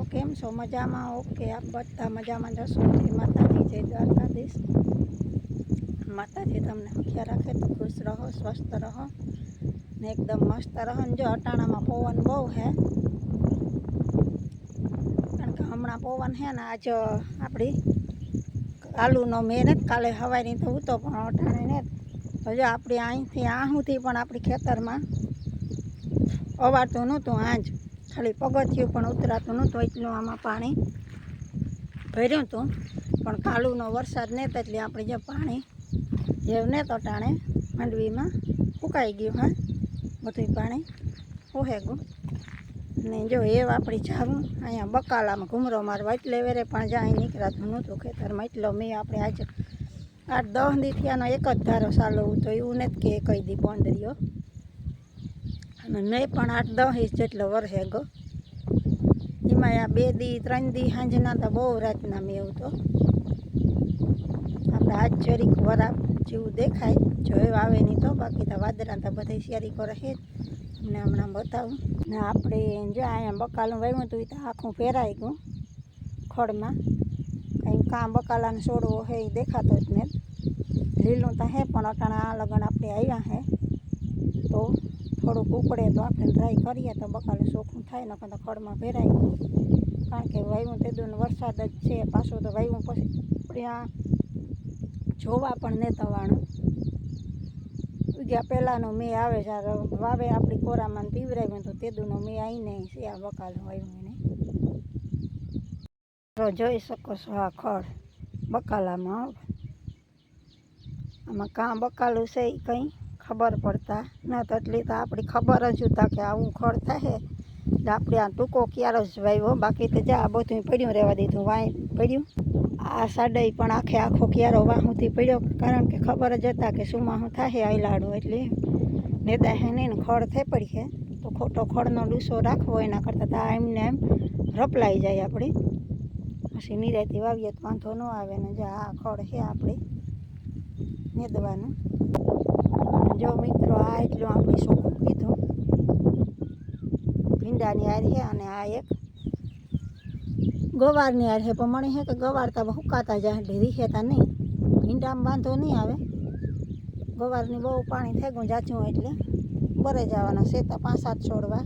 તો કેમ છો? મજામાં? ઓકે, આપ બધા મજામાં જશો માતાજી, જય દ્વારકાધીશ. માતાજી, તમને સુખ્યા રાખે તો ખુશ રહો, સ્વસ્થ રહો ને એકદમ મસ્ત રહો. ને જો અટાણામાં પવન બહુ હે, કારણ કે હમણાં પવન હે ને આજ આપણી આલુનો મેં ને કાલે હવાઈની તો ઉતો, પણ અટાણે ને તો જો આપણી અહીંથી આહુંથી પણ આપણી ખેતરમાં અવાતું નહોતું આજ. ખાલી પગથિયું પણ ઉતરાતું નહોતું, એટલું આમાં પાણી ભર્યું હતું. પણ કાલુનો વરસાદ ને એટલે આપણે જે પાણી જેવ તો ટાણે, માંડવીમાં ફૂંકાઈ ગયું, હા. બધું પાણી ઓહે ગયું ને જો એ આપણી જાવું અહીંયા બકાલામાં ઘૂમરો મારવા એટલે વેરે પણ જાય નીકળાતું નહોતું ખેતરમાં, એટલો મેં આપણે આજે આઠ દસ દી થયાનો એક જ ધારો સાલો તો એવું નથી કે કઈ દી પોંદરીઓ અને મેં પણ આઠ દસ ઇંચ જેટલો વરસે ગયો એમાં આ બે દી, ત્રણ દી સાંજના તો બહુ રાતના મેં એવું તો. આપણે આજ જરીક વરાપ જેવું દેખાય જો આવે નહીં તો, બાકી તો વાદરા તો બધા શિયારી કરે છે તમને હમણાં બતાવું. ને આપણે જો અહીંયા બકાલું વાવ્યું હતું, એ તો આખું ફેરાઈ ગયું ખડમાં. કંઈ કાં બકાલાને છોડવો હે એ દેખાતો જ ને લીલું તો હે, પણ અટાણા આ લગન આપણે આવ્યા હે. તો થોડુંક ઉપડે તો આપણે ટ્રાય કરીએ તો બકાલે ચોખ્ખું થાય ને તો ખડમાં ભેરાય કારણ કે વાવ્યું તે દૂન વરસાદ જ છે, પાછું તો વાવ્યું પછી જોવા પણ ને તવાણું. ઉગ્યા પહેલાંનો મેં આવે જ્યારે વાવે આપણી કોરામાં પીવરાવ્યું તો તે દૂનો મેં આવીને છે, આ બકાલ એને તો જોઈ શકો છો આ ખડ બકાલામાં. આમાં કાં બકાલું છે કંઈ? ખબર પડતા. ન તો એટલી તો આપણી ખબર જ હતા કે આવું ખડ થાય. એટલે આપણે આ ટૂંકો ક્યારે જ વાવ્યો બાકી તો જા બધું પડ્યું રહેવા દીધું. વાય પડ્યું. આ સાડાઈ પણ આખે આખો ક્યારો વાહુંથી પડ્યો. કારણ કે ખબર જ હતા કે શું માહું થાય આઈલાડું એટલે નેતા હે નહીં ખડ થઈ પડી છે. તો ખોટો ખડનો ડૂસો રાખવો એના કરતાં તો આ એમને એમ રપલાઈ જાય આપણે પછી નિરાયથી વાવીએ તો વાંધો ન આવે ને જે, આ ખડ છે આપણે નેદવાનું. જો મિત્રો આ એટલું આપણે ચોખ્ખું કીધું ભીંડાની હાર છે અને આ એક ગવારની હાર છે પણ મને છે કે ગવાર તો હુકાતા જાય એટલે રીખેતા નહીં ભીંડામાં વાંધો નહીં આવે ગવારની બહુ પાણી થઈ ગયું જાચું એટલે બરે જવાના સેતા પાંચ સાત છોડવા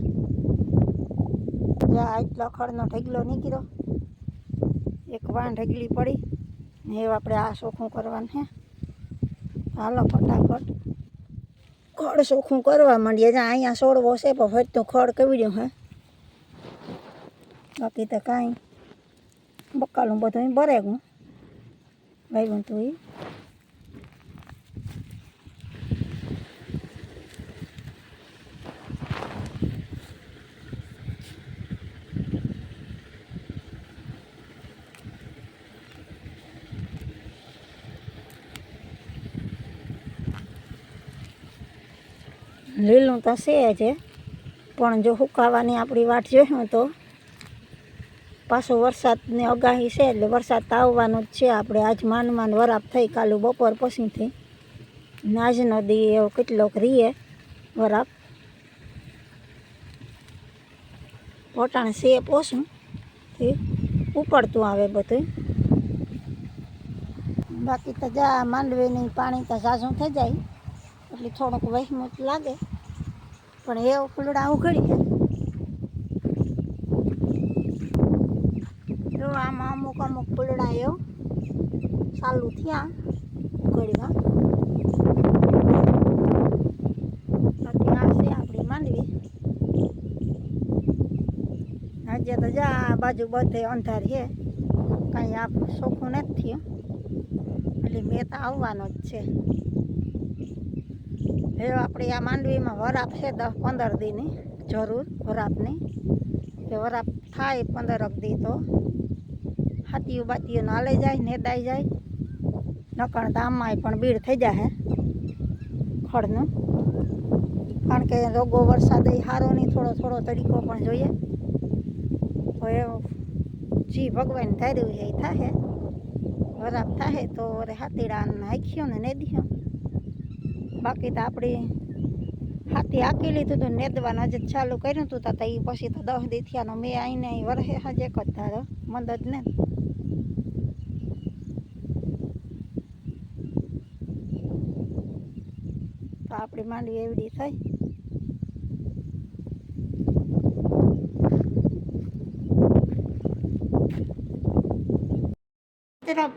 જ્યાં એટલો ખડનો ઢગલો નીકળ્યો એક વાણ ઢગલી પડી ને એવું આપણે આ ચોખ્ખું કરવાનું છે હાલો ફટાફટ ખડ ચોખ્ખું કરવા માંડીએ. જ્યાં અહીંયા છોડવો છે, પણ ફરતું ખડ કવડ્યું હે? બાકી તો કાંઈ. બકાલું બધું ભરે ગયું. ભાઈ તું એ લીલું તો છે જ. પણ જો સુકાવાની આપણી વાટ જોયું તો પાછો વરસાદની આગાહી છે એટલે વરસાદ તો આવવાનો જ છે. આપણે આજ માન માન વરાપ થઈ કાલું બપોર પછીથી. આજનો દી એવો કેટલોક રીએ વરાપ. પોટાણ છે પોસું તે ઉપડતું આવે બધું. બાકી તો જા માંડવીની પાણી તો ઝાઝું થઈ જાય. એટલે થોડુંક વહેમત લાગે. પણ એ ફૂલડા ઉઘડી જો, આમાં અમુક અમુક ફૂલડા એવો ચાલુ થયા ઉઘડવા બાકી આ છે આપણી આજે તો જા બાજુ બધે અંધાર છે. કાંઈ આ સોખું નથી થયું. એટલે મેં તો આવવાનો જ છે. હવે આપણે આ માંડવીમાં વરાપ છે દસ પંદર દીની, જરૂર વરાપની. કે વરાપ થાય પંદરક દી તો હાથીયું બાતીઓ નાલે જાય, નેદાઈ જાય. નકણ દામમાં પણ બીડ થઈ જાય ખડનું. કારણ કે રોગો વરસાદ એ હારોની થોડો થોડો તરીકો પણ જોઈએ. તો એ જી ભગવાન ધાર્યું છે, એ થાય વરાપ થાય તો હાથીડા નાખ્યો ને નેદ્યો. બાકી તો આપણી હાથી આકી લીધું હતું નેદવાનું. હજી ચાલુ કર્યું હતું તો એ પછી તો દસ દી થયાનો મેં આવીને અહીં વરહે હજે એક જ ધારો. મદદ ને. તો આપણી માંડવી એવડી થઈ.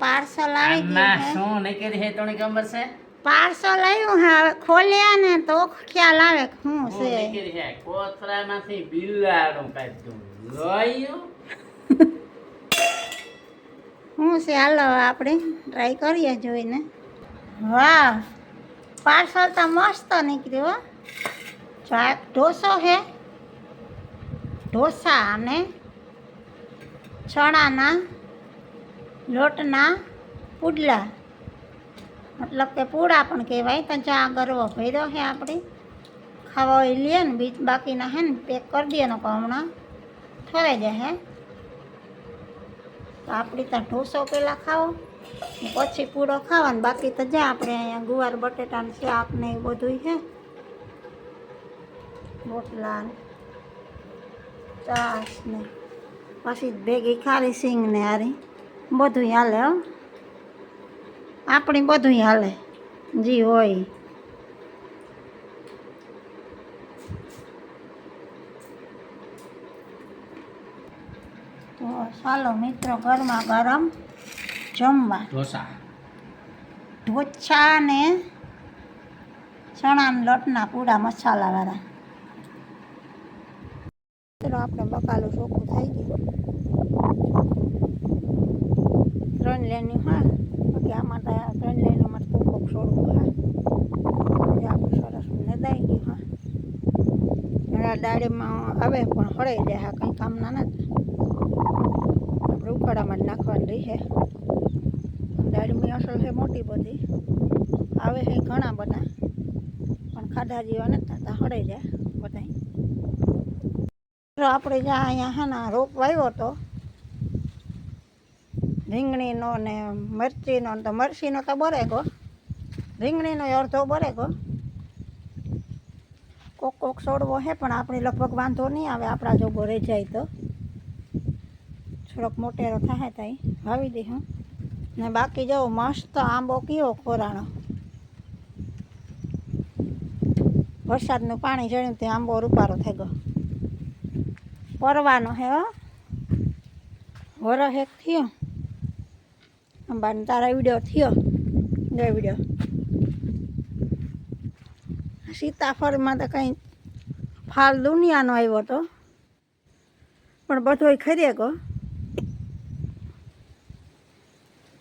પાર્સલ આવી ગયું શું નીકળી છે તને ખબર છે. પાર્સલ આવ્યું હે હવે ખોલ્યા ને તો ખ્યાલ આવે કે શું છે. કોથરામાંથી બિલાડું કાઢ્યું લોયું શું છે હાલો આપણે ટ્રાય કરીએ જોઈને. વાહ પાર્સલ તો મસ્ત નીકળ્યું હો. ઢોસો છે ઢોસા અને ચણાના લોટના પુડલા. મતલબ કે પૂડા પણ કહેવાય તો ચા ગરવો ભર્યો છે આપણે. ખાવા હોય લઈએ ને, બીજ બાકીના હે ને, પેક કરી દઈએ ને તો હમણાં. ઠરાઈ જાય તો આપણે ત્યાં ઢોસો પહેલાં ખાવો પછી પૂરો ખાવાનો બાકી તો જ્યાં આપણે અહીંયા ગુવાર બટેટાનું શાક ને એ બધું છે. રોટલા ચાસ ને, પછી ભેગી ખારી સિંગ ને હારી. બધું હાલે હો. આપણી બધું હાલે. જી હોય. તો ચાલો મિત્રો ગરમા ગરમ જમવા. ઢોસા. ઢોચા ને ચણાના લોટના પૂડા મસાલાવાળા મિત્રો આપણે બકાલું ચોખ્ખું થઈ ગયું. ત્રણ લેની હા બાકી આમાં તો આ ત્રણ લેનમાં તો કોક છોડવું હા પછી આપણે સરસ નદાઈ ગયું હા દાળીમાં આવે, પણ હળાઈ જાય, હા, કંઈ કામના નથી. આપણે ઉકાળામાં જ નાખવાની છે. દાળીમાં અસર છે મોટી બધી. આવે છે ઘણા બધા, પણ ખાધા જેવા નથી થતા, હળાઈ જાય બધા આપણે જ્યાં અહીંયા હે ને રોપ વાવ્યો હતો, રીંગણીનો ને મરચીનો તો મરચીનો તો બરે ગો રીંગણીનો અડધો બરે ગો કોક કોક છોડવો હે, પણ આપણે લગભગ વાંધો નહીં આવે. આપણા જોગો રહી જાય તો. થોડોક મોટેરો થાય ત્યાં વાવી દે, હું. ને બાકી જો, મસ્ત આંબો કયો ખોરાણો. વરસાદનું પાણી ચડ્યું તે આંબો રૂપારો થઈ ગયો. પરવાનો હે, હો. વરસ હેક થયો. અંબાને તારા વીડિયો થયો. બે વીડિયો? સીતાફળમાં તો કંઈ ફાલ દુનિયાનો આવ્યો હતો પણ બધોય ખરી ગયો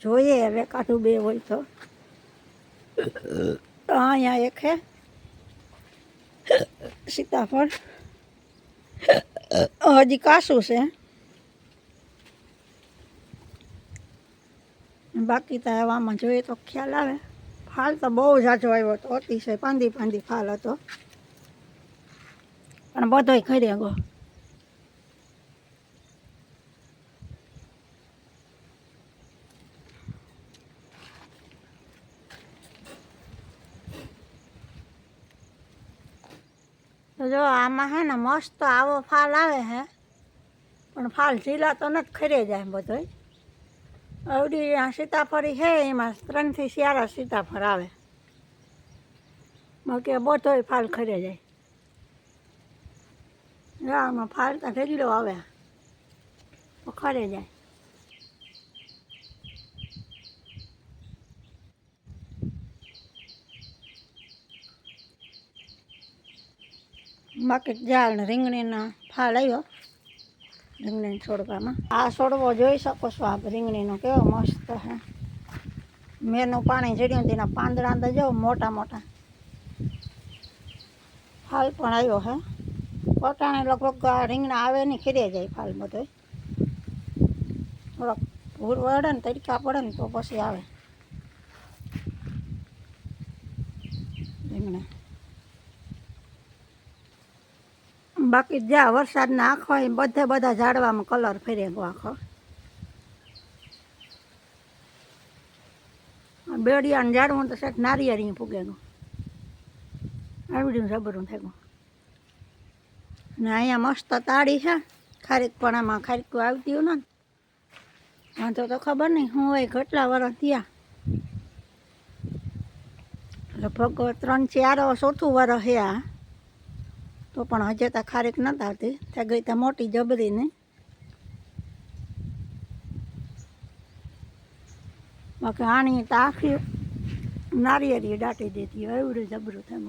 જોઈએ હવે કાઠું બે હોય તો. તો અહીંયા એક હે. સીતાફળ. હજી કાસું છે. બાકી તો આવામાં જોઈએ તો ખ્યાલ આવે. ફાલ તો બહુ જાજો આવ્યો હતો, અતિશય પાંદી પાંદી ફાલ હતો. પણ બધોય ખરી ગો જો, આમાં હે ને મસ્ત આવો ફાલ આવે હે, પણ ફાલ ઝીલા તો નથી ખરી જાય બધોય. અવડી આ સીતાફળી છે, એમાં ત્રણથી ચાર સીતાફળ આવે. બાકી બધોય ફાલ ખરે જાય. જો ફાલતા ઢગલો આવે. ખરે જાય. બાકી જાળ રીંગણીના ફાલ આવ્યો. રીંગણી છોડવામાં. આ છોડવો જોઈ શકો છો આપ રીંગણીનો કેવો મસ્ત હે. મેનું પાણી ચડ્યું તેના પાંદડા અંદર જાઓ મોટા મોટા. ફાલ પણ આવ્યો હે. પટાણે લગભગ રીંગણા આવે નહીં, ખીરે જાય ફાલ બધો. થોડોક ભૂર વળે ને તડકા પડે ને તો પછી આવે. રીંગણા. બાકી જ્યાં વરસાદના આખો એ બધે બધા ઝાડવામાં કલર ફેરે આખો. બેડિયાને ઝાડવું તો સાહેબ નારિયેળી ફૂગે ગયું. આવડ્યું જબરું થઈ ગયું. ને અહીંયા મસ્ત તાળી છે. ખારીક પણ આમાં ખારીકું આવતી હોય ને. વાંધો તો ખબર નહીં હું હોય કેટલા વર્ષ થયા. લગભગ ત્રણ ચાર ચોથું વર્ષ હે આ તો પણ હજે તો ખારેક નતા આવતી ત્યાં ગઈ ત્યાં મોટી જબરીને. બાકી આણી તો આખી નારિયેરી દાટી દેતી એવડું જબરું થાય